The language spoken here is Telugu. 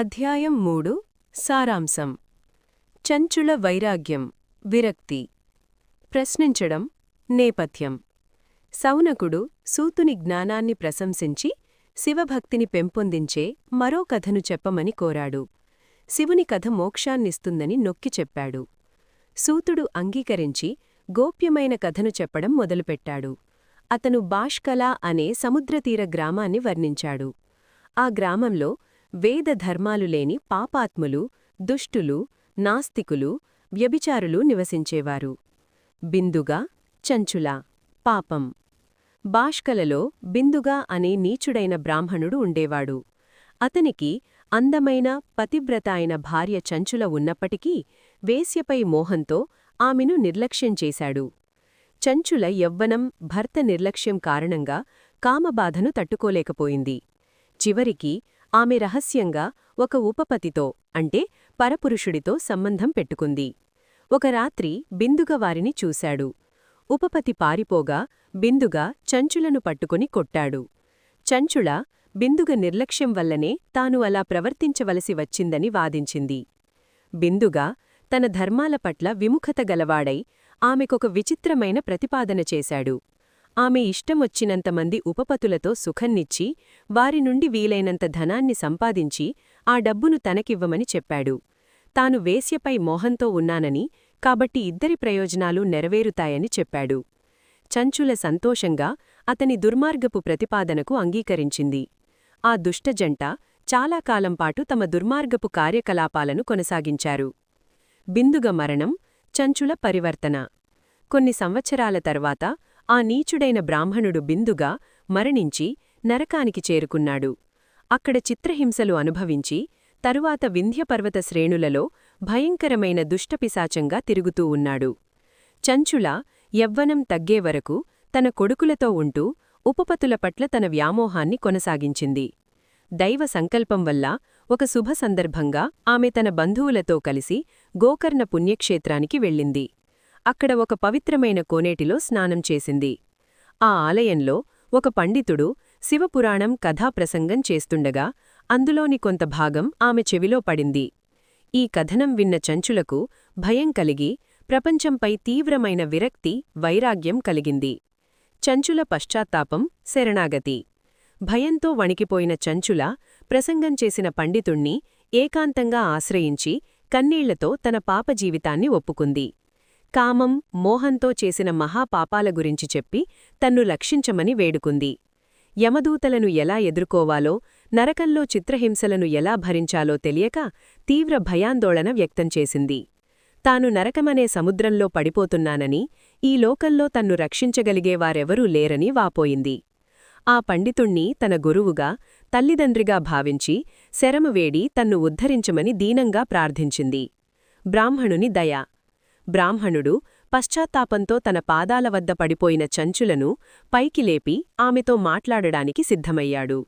అధ్యాయం మూడు సారాంశం. చంచుల వైరాగ్యం విరక్తి. ప్రశ్నించడం నేపథ్యం. సౌనకుడు సూతుని జ్ఞానాన్ని ప్రశంసించి శివభక్తిని పెంపొందించే మరో కథను చెప్పమని కోరాడు. శివుని కథ మోక్షాన్నిస్తుందని నొక్కి చెప్పాడు. సూతుడు అంగీకరించి గోప్యమైన కథను చెప్పడం మొదలుపెట్టాడు. అతను బాష్కలా అనే సముద్రతీర గ్రామాన్ని వర్ణించాడు. ఆ గ్రామంలో వేద ధర్మాలు లేని పాపాత్ములు దుష్టులు నాస్తికులు వ్యభిచారులు నివసించేవారు. బిందుగా చంచుల పాపం. బాష్కలలో బిందుగా అనే నీచుడైన బ్రాహ్మణుడు ఉండేవాడు. అతనికి అందమైన పతివ్రత అయిన భార్య చంచుల ఉన్నప్పటికీ వేశ్యపై మోహంతో ఆమెను నిర్లక్ష్యం చేశాడు. చంచుల యవ్వనం భర్త నిర్లక్ష్యం కారణంగా కామబాధను తట్టుకోలేకపోయింది. చివరికి ఆమె రహస్యంగా ఒక ఉపపతితో అంటే పరపురుషుడితో సంబంధం పెట్టుకుంది. ఒక రాత్రి బిందుగ వారిని చూశాడు. ఉపపతి పారిపోగా బిందుగా చంచులను పట్టుకుని కొట్టాడు. చంచుల బిందుగ నిర్లక్ష్యం వల్లనే తాను అలా ప్రవర్తించవలసి వచ్చిందని వాదించింది. బిందుగా తన ధర్మాల పట్ల విముఖత గలవాడై ఆమెకొక విచిత్రమైన ప్రతిపాదన చేశాడు. ఆమె ఇష్టమొచ్చినంతమంది ఉపపతులతో సుఖన్నిచ్చి వారి నుండి వీలైనంత ధనాన్ని సంపాదించి ఆ డబ్బును తనకివ్వమని చెప్పాడు. తాను వేశ్యపై మోహంతో ఉన్నానని కాబట్టి ఇద్దరి ప్రయోజనాలు నెరవేరుతాయని చెప్పాడు. చంచుల సంతోషంగా అతని దుర్మార్గపు ప్రతిపాదనకు అంగీకరించింది. ఆ దుష్టజంట చాలా కాలంపాటు తమ దుర్మార్గపు కార్యకలాపాలను కొనసాగించారు. బిందుగ మరణం చంచుల పరివర్తన. కొన్ని సంవత్సరాల తర్వాత ఆ నీచుడైన బ్రాహ్మణుడు బిందుగా మరణించి నరకానికి చేరుకున్నాడు. అక్కడ చిత్రహింసలు అనుభవించి తరువాత వింధ్యపర్వత శ్రేణులలో భయంకరమైన దుష్టపిశాచంగా తిరుగుతూ ఉన్నాడు. చంచుల యవ్వనం తగ్గేవరకు తన కొడుకులతో ఉంటూ ఉపపతుల పట్ల తన వ్యామోహాన్ని కొనసాగించింది. దైవ సంకల్పం వల్ల ఒక శుభ సందర్భంగా ఆమె తన బంధువులతో కలిసి గోకర్ణ పుణ్యక్షేత్రానికి వెళ్ళింది. అక్కడ ఒక పవిత్రమైన కోనేటిలో స్నానం చేసింది. ఆ ఆలయంలో ఒక పండితుడు శివపురాణం కథాప్రసంగం చేస్తుండగా అందులోని కొంత భాగం ఆమె చెవిలో పడింది. ఈ కథనం విన్న చంచులకు భయం కలిగి ప్రపంచంపై తీవ్రమైన విరక్తి వైరాగ్యం కలిగింది. చంచుల పశ్చాత్తాపం శరణాగతి. భయంతో వణికిపోయిన చంచుల ప్రసంగం చేసిన పండితుణ్ణి ఏకాంతంగా ఆశ్రయించి కన్నీళ్ళతో తన పాప జీవితాన్ని ఒప్పుకుంది. కామం మోహంతో చేసిన మహాపాపాల గురించి చెప్పి తన్ను లక్షించమని వేడుకుంది. యమదూతలను ఎలా ఎదుర్కోవాలో నరకంలో చిత్రహింసలను ఎలా భరించాలో తెలియక తీవ్ర భయాందోళన వ్యక్తం చేసింది. తాను నరకమనే సముద్రంలో పడిపోతున్నానని ఈ లోకంలో తన్ను రక్షించగలిగేవారెవరూ లేరని వాపోయింది. ఆ పండితుణ్ణి తన గురువుగా తల్లిదండ్రిగా భావించి శరము వేడి తన్ను ఉద్ధరించమని దీనంగా ప్రార్థించింది. బ్రాహ్మణుని దయ బ్రాహ్మణుడు పశ్చాత్తాపంతో తన పాదాల వద్ద పడిపోయిన చంచులను పైకి లేపి ఆమెతో మాట్లాడడానికి సిద్ధమయ్యాడు.